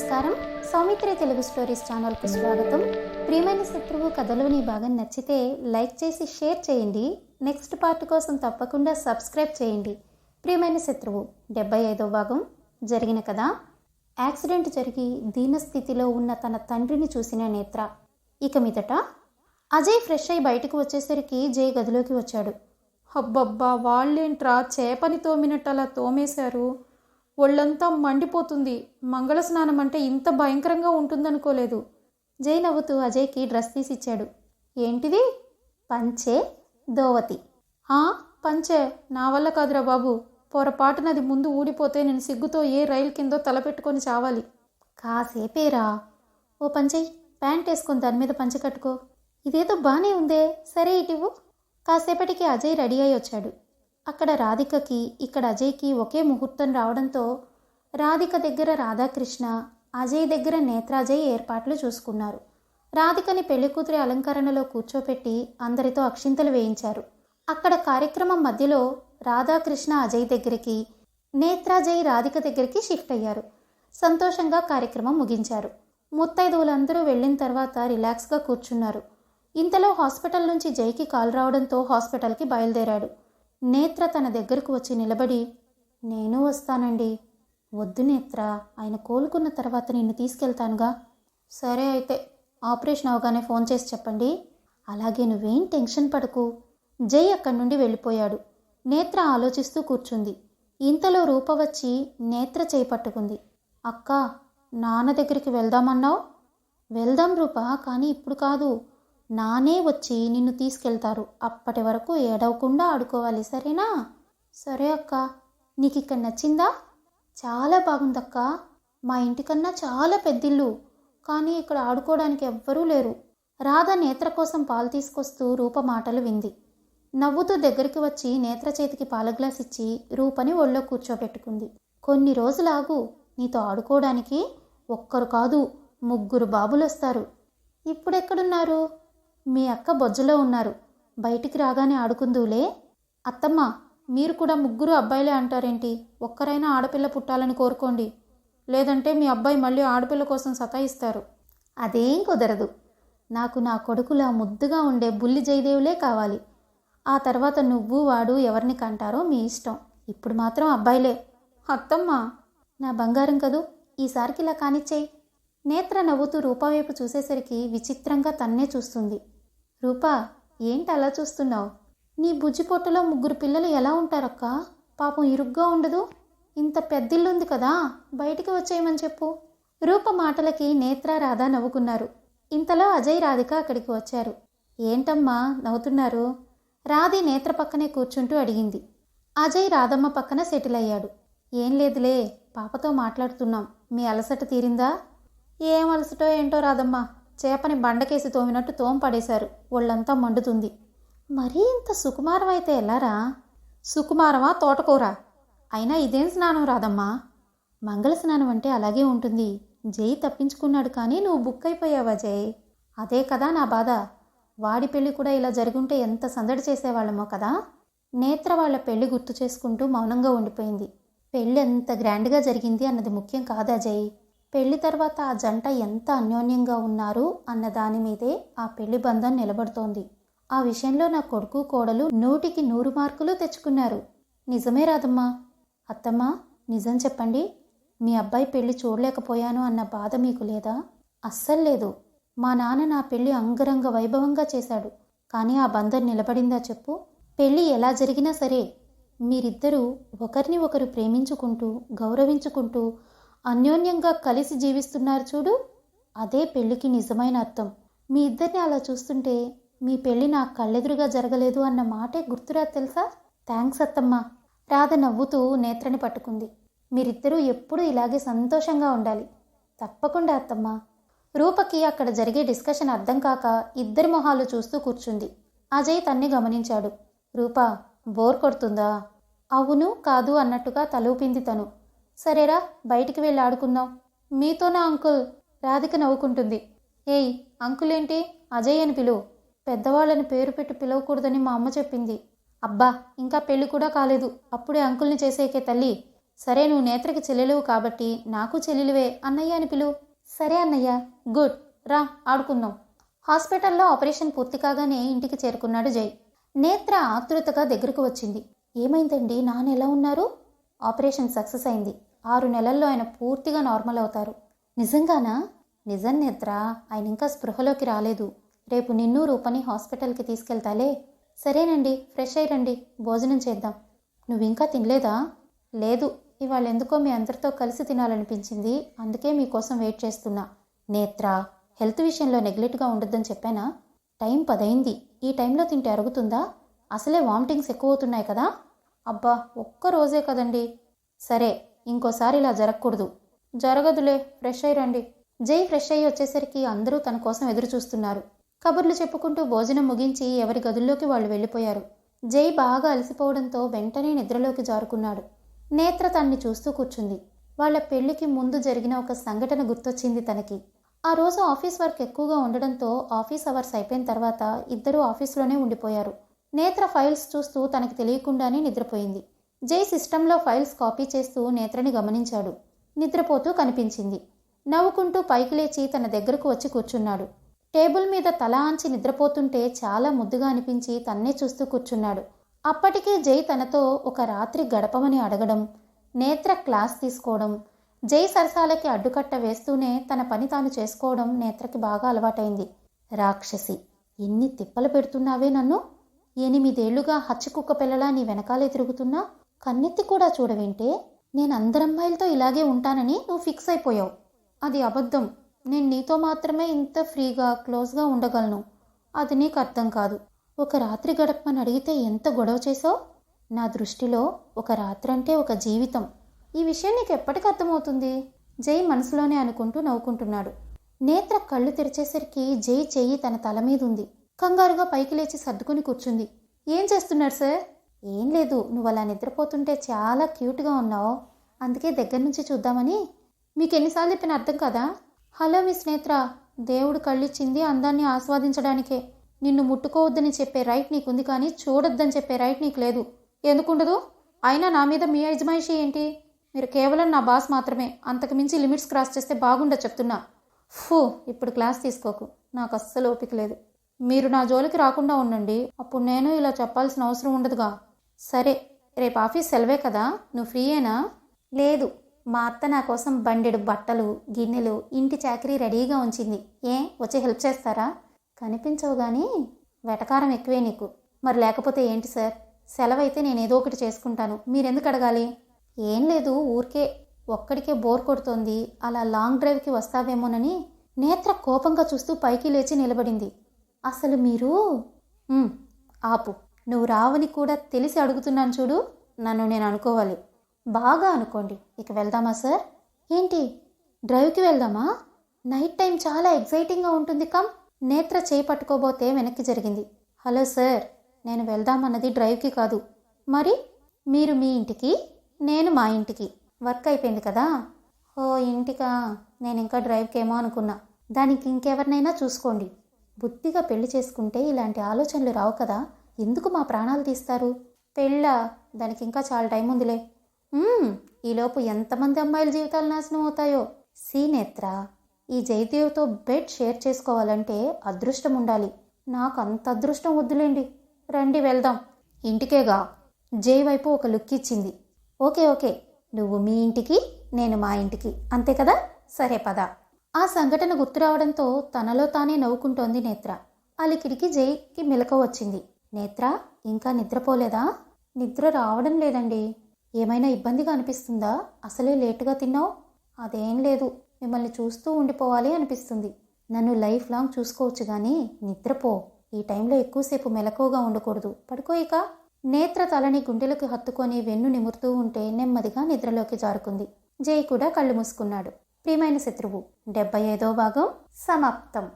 నమస్కారం. సౌమిత్రి తెలుగు స్టోరీస్ ఛానల్కు స్వాగతం. ప్రియమైన శత్రువు కథలోని భాగం నచ్చితే లైక్ చేసి షేర్ చేయండి. నెక్స్ట్ పార్ట్ కోసం తప్పకుండా సబ్స్క్రైబ్ చేయండి. ప్రియమైన శత్రువు డెబ్బై ఐదో భాగం జరిగిన కథ. యాక్సిడెంట్ జరిగి దీనస్థితిలో ఉన్న తన తండ్రిని చూసిన నేత్ర. ఇక మీదట అజయ్ ఫ్రెష్ అయి బయటకు వచ్చేసరికి జై గదిలోకి వచ్చాడు. అబ్బబ్బా వాళ్ళేంట్రా? చేపని తోమినట్టు అలా తోమేశారు. ఒళ్ళంతా మండిపోతుంది. మంగళ స్నానం అంటే ఇంత భయంకరంగా ఉంటుందనుకోలేదు. జై నవ్వుతూ అజయ్కి డ్రెస్ తీసిచ్చాడు. ఏంటిది? పంచే? దోవతి ఆ? పంచే? నా వల్ల కాదురా బాబు. పొరపాటునది ముందు ఊడిపోతే నేను సిగ్గుతో ఏ రైలు కిందో తలపెట్టుకొని చావాలి. కాసేపేరా. ఓ పంచయ్ ప్యాంట్ వేసుకొని దాని మీద పంచె కట్టుకో. ఇదేదో బానే ఉందే. సరే ఇటివ్వు కాసేపటికి అజయ్ రెడీ అయి వచ్చాడు. అక్కడ రాధికకి ఇక్కడ అజయ్కి ఒకే ముహూర్తం రావడంతో రాధిక దగ్గర రాధాకృష్ణ అజయ్ దగ్గర నేత్రాజయ్ ఏర్పాట్లు చూసుకున్నారు. రాధికని పెళ్ళికూతురి అలంకరణలో కూర్చోపెట్టి అందరితో అక్షింతలు వేయించారు. అక్కడ కార్యక్రమం మధ్యలో రాధాకృష్ణ అజయ్ దగ్గరికి నేత్రాజయ్ రాధిక దగ్గరికి షిఫ్ట్ అయ్యారు. సంతోషంగా కార్యక్రమం ముగించారు. ముత్తైదువులందరూ వెళ్ళిన తర్వాత రిలాక్స్గా కూర్చున్నారు. ఇంతలో హాస్పిటల్ నుంచి జైకి కాల్ రావడంతో హాస్పిటల్కి బయలుదేరాడు. నేత్ర తన దగ్గరకు వచ్చి నిలబడి నేను వస్తానండి. వద్దు నేత్ర ఆయన కోలుకున్న తర్వాత నిన్ను తీసుకెళ్తానుగా. సరే అయితే ఆపరేషన్ అవగానే ఫోన్ చేసి చెప్పండి. అలాగే నువ్వేం టెన్షన్ పడకు. జై అక్కడి నుండి వెళ్ళిపోయాడు. నేత్ర ఆలోచిస్తూ కూర్చుంది. ఇంతలో రూప వచ్చి నేత్ర చేయి పట్టుకుంది. అక్క నాన్న దగ్గరికి వెళ్దామన్నావు? వెళ్దాం రూప కానీ ఇప్పుడు కాదు. నానే వచ్చి నిన్ను తీసుకెళ్తారు. అప్పటి వరకు ఏడవకుండా ఆడుకోవాలి సరేనా? సరే అక్క. నీకు ఇక్కడ నచ్చిందా? చాలా బాగుందక్క. మా ఇంటికన్నా చాలా పెద్దిల్లు. కానీ ఇక్కడ ఆడుకోవడానికి ఎవ్వరూ లేరు. రాధ నేత్ర కోసం పాలు తీసుకొస్తూ రూప మాటలు వింది. నవ్వుతూ దగ్గరికి వచ్చి నేత్ర చేతికి పాల గ్లాస్ ఇచ్చి రూపని ఒళ్ళో కూర్చోబెట్టుకుంది. కొన్ని రోజులాగు నీతో ఆడుకోవడానికి ఒక్కరు కాదు ముగ్గురు బాబులు వస్తారు ఇప్పుడెక్కడున్నారు? మీ అక్క బొజ్జలో ఉన్నారు. బయటికి రాగానే ఆడుకుందులే. అత్తమ్మ మీరు కూడా ముగ్గురు అబ్బాయిలే అంటారేంటి? ఒక్కరైనా ఆడపిల్ల పుట్టాలని కోరుకోండి. లేదంటే మీ అబ్బాయి మళ్ళీ ఆడపిల్ల కోసం సతాయిస్తారు. అదేం కుదరదు. నాకు నా కొడుకులా ముద్దుగా ఉండే బుల్లి జయదేవులే కావాలి. ఆ తర్వాత నువ్వు వాడు ఎవరిని కంటారో మీ ఇష్టం. ఇప్పుడు మాత్రం అబ్బాయిలే. అత్తమ్మ! నా బంగారం కదూ? ఈసారికి ఇలా కానిచ్చేయి. నేత్ర నవ్వుతూ రూపావైపు చూసేసరికి విచిత్రంగా తన్నే చూస్తుంది. రూపా ఏంటి అలా చూస్తున్నావు? నీ బుజ్జిపొట్టలో ముగ్గురు పిల్లలు ఎలా ఉంటారక్క? పాపం ఇరుగ్గా ఉండదు. ఇంత పెద్దిల్లుంది కదా బయటికి వచ్చేయమని చెప్పు. రూప మాటలకి నేత్ర రాధ నవ్వుకున్నారు. ఇంతలో అజయ్ రాధిక అక్కడికి వచ్చారు. ఏంటమ్మా నవ్వుతున్నారు? రాధి నేత్ర పక్కనే కూర్చుంటూ అడిగింది. అజయ్ రాధమ్మ పక్కన సెటిల్ అయ్యాడు. ఏం లేదులే పాపతో మాట్లాడుతున్నాం. మీ అలసట తీరిందా? ఏం అలసటో ఏంటో రాధమ్మ చేపని బండకేసి తోమినట్టు తోం పడేశారు ఒళ్ళంతా మండుతుంది. మరీ ఇంత సుకుమారం అయితే ఎలారా? సుకుమారమా తోటకూర? అయినా ఇదేం స్నానం రాదమ్మా? మంగళ స్నానం అంటే అలాగే ఉంటుంది. జై తప్పించుకున్నాడు కానీ నువ్వు బుక్ అయిపోయావా జై? అదే కదా నా బాధ. వాడి పెళ్ళి కూడా ఇలా జరుగుంటే ఎంత సందడి చేసేవాళ్ళమో కదా? నేత్ర వాళ్ళ పెళ్ళి గుర్తు చేసుకుంటూ మౌనంగా ఉండిపోయింది. పెళ్ళి ఎంత గ్రాండ్గా జరిగింది అన్నది ముఖ్యం కాదా జై? పెళ్ళి తర్వాత ఆ జంట ఎంత అన్యోన్యంగా ఉన్నారు అన్న దాని మీదే ఆ పెళ్ళి బంధం నిలబడుతోంది. ఆ విషయంలో నా కొడుకు కోడలు నూటికి నూరు మార్కులు తెచ్చుకున్నారు. నిజమే రాదమ్మా అత్తమ్మా నిజం చెప్పండి. మీ అబ్బాయి పెళ్ళి చూడలేకపోయాను అన్న బాధ మీకు లేదా? అస్సలు లేదు. మా నాన్న నా పెళ్ళి అంగరంగ వైభవంగా చేశాడు. కానీ ఆ బంధం నిలబడిందా చెప్పు? పెళ్ళి ఎలా జరిగినా సరే మీరిద్దరూ ఒకరిని ఒకరు ప్రేమించుకుంటూ గౌరవించుకుంటూ అన్యోన్యంగా కలిసి జీవిస్తున్నారు చూడు. అదే పెళ్ళికి నిజమైన అర్థం. మీ ఇద్దరిని అలా చూస్తుంటే మీ పెళ్ళి నా కళ్ళెదురుగా జరగలేదు అన్న మాటే గుర్తురా తెలుసా? థ్యాంక్స్ అత్తమ్మ. రాధ నవ్వుతూ నేత్రని పట్టుకుంది. మీరిద్దరూ ఎప్పుడూ ఇలాగే సంతోషంగా ఉండాలి. తప్పకుండా అత్తమ్మ. రూపకి అక్కడ జరిగే డిస్కషన్ అర్థం కాక ఇద్దరి మొహాలు చూస్తూ కూర్చుంది. అజయ్ తన్ని గమనించాడు. రూపా బోర్ కొడుతుందా? అవును కాదు అన్నట్టుగా తలూపింది తను. సరేరా బయటికి వెళ్ళి ఆడుకుందాం. మీతోనా అంకుల్? రాధిక నవ్వుకుంటుంది. ఏయ్ అంకుల్ ఏంటి అజయ్ అని పిలువు. పెద్దవాళ్ళని పేరు పెట్టి పిలవకూడదని మా అమ్మ చెప్పింది. అబ్బా ఇంకా పెళ్ళి కూడా కాలేదు. అప్పుడే అంకుల్ని చేసేకే తల్లి. సరే నువ్వు నేత్రకి చెల్లెలువు కాబట్టి నాకు చెల్లెలువే అన్నయ్య అని పిలువు. సరే అన్నయ్య. గుడ్. రా ఆడుకుందాం. హాస్పిటల్లో ఆపరేషన్ పూర్తి కాగానే ఇంటికి చేరుకున్నాడు జై. నేత్ర ఆతృతగా దగ్గరకు వచ్చింది. ఏమైందండి? నాన్న ఎలా ఉన్నారు? ఆపరేషన్ సక్సెస్ అయింది. ఆరు నెలల్లో ఆయన పూర్తిగా నార్మల్ అవుతారు. నిజంగానా? నిజం నిద్ర ఆయన ఇంకా స్పృహలోకి రాలేదు. రేపు నిన్ను రూపని హాస్పిటల్కి తీసుకెళ్తాలే. సరేనండి ఫ్రెష్ అయ్యి రండి. భోజనం చేద్దాం. నువ్వు ఇంకా తినలేదా? లేదు. ఇవాళ ఎందుకో మీ అందరితో కలిసి తినాలనిపించింది. అందుకే మీకోసం వెయిట్ చేస్తున్నా. నేత్ర హెల్త్ విషయంలో నెగ్లెక్ట్గా ఉండొద్దని చెప్పానా? టైం పదైంది. ఈ టైంలో తింటే అరుగుతుందా? అసలే వామిటింగ్స్ ఎక్కువ అవుతున్నాయి కదా? అబ్బా ఒక్క రోజే కదండి. సరే ఇంకోసారి ఇలా జరగకూడదు. జరగదులే ఫ్రెష్ అయ్యి రండి. జై ఫ్రెష్ అయ్యి వచ్చేసరికి అందరూ తన కోసం ఎదురు చూస్తున్నారు. కబుర్లు చెప్పుకుంటూ భోజనం ముగించి ఎవరి గదుల్లోకి వాళ్ళు వెళ్ళిపోయారు. జై బాగా అలసిపోవడంతో వెంటనే నిద్రలోకి జారుకున్నాడు. నేత్ర తన్ని చూస్తూ కూర్చుంది. వాళ్ళ పెళ్ళికి ముందు జరిగిన ఒక సంఘటన గుర్తొచ్చింది తనకి. ఆ రోజు ఆఫీస్ వర్క్ ఎక్కువగా ఉండడంతో ఆఫీస్ అవర్స్ అయిపోయిన తర్వాత ఇద్దరూ ఆఫీస్లోనే ఉండిపోయారు. నేత్ర ఫైల్స్ చూస్తూ తనకి తెలియకుండానే నిద్రపోయింది. జై సిస్టంలో ఫైల్స్ కాపీ చేస్తూ నేత్రని గమనించాడు. నిద్రపోతూ కనిపించింది. నవ్వుకుంటూ పైకి లేచి తన దగ్గరకు వచ్చి కూర్చున్నాడు. టేబుల్ మీద తల ఆంచి నిద్రపోతుంటే చాలా ముద్దుగా అనిపించి తన్నే చూస్తూ కూర్చున్నాడు. అప్పటికే జై తనతో ఒక రాత్రి గడపమని అడగడం నేత్ర క్లాస్ తీసుకోవడం జై సరసాలకి అడ్డుకట్ట వేస్తూనే తన పని తాను చేసుకోవడం నేత్రకి బాగా అలవాటైంది. రాక్షసి ఎన్ని తిప్పలు పెడుతున్నావే నన్ను? ఎనిమిదేళ్ళుగా హచ్చికుక్క పిల్లలా నీ వెనకాలే తిరుగుతున్నా? కన్నెత్తి కూడా చూడవింటే నేను అందరమ్మాయిలతో ఇలాగే ఉంటానని నువ్వు ఫిక్స్ అయిపోయావు. అది అబద్ధం. నేను నీతో మాత్రమే ఇంత ఫ్రీగా క్లోజ్గా ఉండగలను. అది నీకు అర్థం కాదు. ఒక రాత్రి గడపమని అడిగితే ఎంత గొడవ చేసావు నా దృష్టిలో ఒక రాత్రి అంటే ఒక జీవితం. ఈ విషయం నీకు ఎప్పటికి అర్థమవుతుంది? జై మనసులోనే అనుకుంటూ నవ్వుకుంటున్నాడు. నేత్ర కళ్ళు తెరిచేసరికి జై చెయ్యి తన తల మీద ఉంది కంగారుగా పైకి లేచి సర్దుకుని కూర్చుంది. ఏం చేస్తున్నారు సార్? ఏం లేదు నువ్వు అలా నిద్రపోతుంటే చాలా క్యూట్గా ఉన్నావు. అందుకే దగ్గర నుంచి చూద్దామని. మీకు ఎన్నిసార్లు చెప్పిన అర్థం కదా? హలో మీ స్నేహిత్ర. దేవుడు కళ్ళిచ్చింది అందాన్ని ఆస్వాదించడానికే. నిన్ను ముట్టుకోవద్దని చెప్పే రైట్ నీకుంది కానీ చూడొద్దని చెప్పే రైట్ నీకు లేదు. ఎందుకుండదు? అయినా నా మీద మీ యజమాయిషి ఏంటి? మీరు కేవలం నా బాస్ మాత్రమే. అంతకు మించి లిమిట్స్ క్రాస్ చేస్తే బాగుండదు చెప్తున్నా. ఫూ ఇప్పుడు క్లాస్ తీసుకోకు. నాకు అస్సలు ఓపిక లేదు. మీరు నా జోలికి రాకుండా ఉండండి. అప్పుడు నేను ఇలా చెప్పాల్సిన అవసరం ఉండదుగా. సరే రేపు ఆఫీస్ సెలవే కదా? నువ్వు ఫ్రీయేనా లేదు. మా అత్త నా కోసం బండెడు బట్టలు గిన్నెలు ఇంటి చాకరీ రెడీగా ఉంచింది. ఏ? వచ్చి హెల్ప్ చేస్తారా? కనిపించవు కానీ వెటకారం ఎక్కువే నీకు. మరి లేకపోతే ఏంటి సార్? సెలవైతే నేను ఏదో ఒకటి చేసుకుంటాను. మీరెందుకు అడగాలి? ఏం లేదు ఊరికే ఒక్కడికే బోర్ కొడుతోంది. అలా లాంగ్ డ్రైవ్కి వస్తావేమోనని నేత్ర కోపంగా చూస్తూ పైకి లేచి నిలబడింది. అసలు మీరు? ఆపు. నువ్వు రావని కూడా తెలిసి అడుగుతున్నాను చూడు. నన్ను నేను అనుకోవాలి. బాగా అనుకోండి. ఇక వెళ్దామా సార్? ఏంటి? డ్రైవ్కి వెళ్దామా? నైట్ టైం చాలా ఎగ్జైటింగ్గా ఉంటుంది కమ్. నేత్ర చేయి పట్టుకోబోతే వెనక్కి జరిగింది. హలో సార్ నేను వెళ్దామన్నది డ్రైవ్కి కాదు. మరి? మీరు మీ ఇంటికి? నేను మా ఇంటికి. వర్క్ అయిపోయింది కదా? ఓ ఇంటికా? నేను ఇంకా డ్రైవ్కి ఏమో అనుకున్నా. దానికి ఇంకెవరినైనా చూసుకోండి. బుద్ధిగా పెళ్ళి చేసుకుంటే ఇలాంటి ఆలోచనలు రావు కదా? ఎందుకు మా ప్రాణాలు తీస్తారు? పెళ్ళా దానికి ఇంకా చాలా టైం ఉందిలే. ఈలోపు ఎంతమంది అమ్మాయిల జీవితాలు నాశనం అవుతాయో. సీ నేత్ర ఈ జయదేవ్తో బెడ్ షేర్ చేసుకోవాలంటే అదృష్టం ఉండాలి. నాకు అంత అదృష్టం వద్దులేండి. రండి వెళ్దాం. ఇంటికేగా జై వైపు ఒక లుక్ ఇచ్చింది. ఓకే ఓకే నువ్వు మీ ఇంటికి నేను మా ఇంటికి. అంతే కదా? సరే పద. ఆ సంఘటన గుర్తు రావడంతో తనలో తానే నవ్వుకుంటోంది నేత్ర. అలికిడికి జైకి మెలక వచ్చింది. నేత్ర ఇంకా నిద్రపోలేదా? నిద్ర రావడం లేదండి. ఏమైనా ఇబ్బందిగా అనిపిస్తుందా? అసలే లేటుగా తిన్నావు? అదేం లేదు. మిమ్మల్ని చూస్తూ ఉండిపోవాలి అనిపిస్తుంది. నన్ను లైఫ్ లాంగ్ చూసుకోవచ్చు కానీ నిద్రపో. ఈ టైంలో ఎక్కువసేపు మెలకువగా ఉండకూడదు. పడుకో ఇక. నేత్ర తలని గుండెలకు హత్తుకొని వెన్ను నిమురుతూ ఉంటే నెమ్మదిగా నిద్రలోకి జారుకుంది. జై కూడా కళ్ళు మూసుకున్నాడు. ప్రియమైన శత్రువు డెబ్బై ఐదో భాగం సమాప్తం.